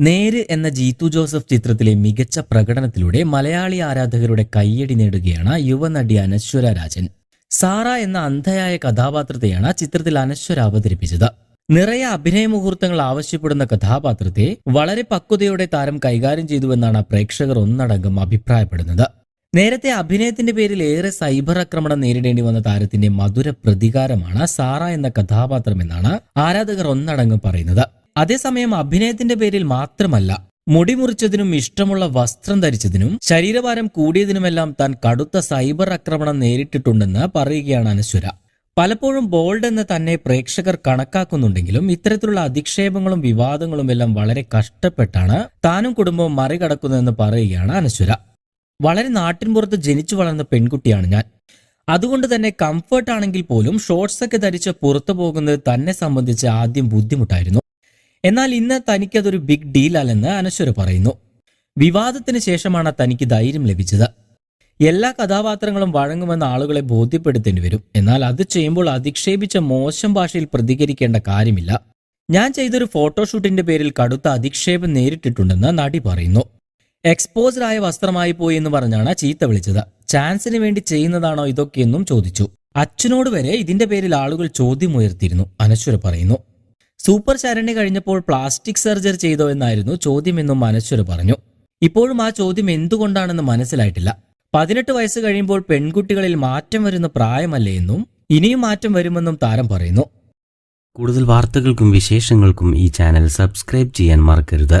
നേര് എന്ന ജീത്തു ജോസഫ് ചിത്രത്തിലെ മികച്ച പ്രകടനത്തിലൂടെ മലയാളി ആരാധകരുടെ കയ്യടി നേടുകയാണ് യുവനടി അനശ്വര രാജൻ. സാറ എന്ന അന്ധയായ കഥാപാത്രത്തെയാണ് ചിത്രത്തിൽ അനശ്വര അവതരിപ്പിച്ചത്. നിറയെ അഭിനയ മുഹൂർത്തങ്ങൾ ആവശ്യപ്പെടുന്ന കഥാപാത്രത്തെ വളരെ പക്വതയോടെ താരം കൈകാര്യം ചെയ്തുവെന്നാണ് പ്രേക്ഷകർ ഒന്നടങ്കം അഭിപ്രായപ്പെടുന്നത്. നേരത്തെ അഭിനയത്തിന്റെ പേരിൽ ഏറെ സൈബർ ആക്രമണം നേരിടേണ്ടി വന്ന താരത്തിന്റെ മധുര പ്രതികാരമാണ് സാറ എന്ന കഥാപാത്രമെന്നാണ് ആരാധകർ ഒന്നടങ്കം പറയുന്നത്. അതേസമയം അഭിനയത്തിന്റെ പേരിൽ മാത്രമല്ല മുടി മുറിച്ചതിനും ഇഷ്ടമുള്ള വസ്ത്രം ധരിച്ചതിനും ശരീരഭാരം കൂടിയതിനുമെല്ലാം താൻ കടുത്ത സൈബർ ആക്രമണം നേരിട്ടിട്ടുണ്ടെന്ന് പറയുകയാണ് അനശ്വര. പലപ്പോഴും ബോൾഡ് എന്ന് തന്നെ പ്രേക്ഷകർ കണക്കാക്കുന്നുണ്ടെങ്കിലും ഇത്തരത്തിലുള്ള അധിക്ഷേപങ്ങളും വിവാദങ്ങളും എല്ലാം വളരെ കഷ്ടപ്പെട്ടാണ് താനും കുടുംബവും മറികടക്കുന്നതെന്ന് പറയുകയാണ് അനശ്വര. വളരെ നാട്ടിൻപുറത്ത് ജനിച്ചു വളർന്ന പെൺകുട്ടിയാണ് ഞാൻ. അതുകൊണ്ട് തന്നെ കംഫർട്ട് ആണെങ്കിൽ പോലും ഷോർട്സ് ഒക്കെ ധരിച്ച് പുറത്തു പോകുന്നത് തന്നെ സംബന്ധിച്ച് ആദ്യം ബുദ്ധിമുട്ടായിരുന്നു. എന്നാൽ ഇന്ന് തനിക്കതൊരു ബിഗ് ഡീൽ അല്ലെന്ന് അനശ്വര പറയുന്നു. വിവാദത്തിന് ശേഷമാണ് തനിക്ക് ധൈര്യം ലഭിച്ചത്. എല്ലാ കഥാപാത്രങ്ങളും വഴങ്ങുമെന്ന് ആളുകളെ ബോധ്യപ്പെടുത്തേണ്ടി വരും. എന്നാൽ അത് ചെയ്യുമ്പോൾ അധിക്ഷേപിച്ച മോശം ഭാഷയിൽ പ്രതികരിക്കേണ്ട കാര്യമില്ല. ഞാൻ ചെയ്തൊരു ഫോട്ടോഷൂട്ടിന്റെ പേരിൽ കടുത്ത അധിക്ഷേപം നേരിട്ടിട്ടുണ്ടെന്ന് നടി പറയുന്നു. എക്സ്പോസ്ഡായ വസ്ത്രമായി പോയി എന്ന് പറഞ്ഞാണ് ചീത്ത വിളിച്ചത്. ചാൻസിന് വേണ്ടി ചെയ്യുന്നതാണോ ഇതൊക്കെയെന്നും ചോദിച്ചു. അച്ഛനോട് വരെ ഇതിന്റെ പേരിൽ ആളുകൾ ചോദ്യമുയർത്തിയിരുന്നു അനശ്വര പറയുന്നു. സൂപ്പർ ശരണി കഴിഞ്ഞപ്പോൾ പ്ലാസ്റ്റിക് സർജറി ചെയ്തോ എന്നായിരുന്നു ചോദ്യമെന്നും അനശ്വര പറഞ്ഞു. ഇപ്പോഴും ആ ചോദ്യം എന്തുകൊണ്ടാണെന്ന് മനസ്സിലായിട്ടില്ല. പതിനെട്ട് വയസ്സ് കഴിയുമ്പോൾ പെൺകുട്ടികളിൽ മാറ്റം വരുന്ന പ്രായമല്ലേ എന്നും ഇനിയും മാറ്റം വരുമെന്നും താരം പറയുന്നു. കൂടുതൽ വാർത്തകൾക്കും വിശേഷങ്ങൾക്കും ഈ ചാനൽ സബ്സ്ക്രൈബ് ചെയ്യാൻ മറക്കരുത്.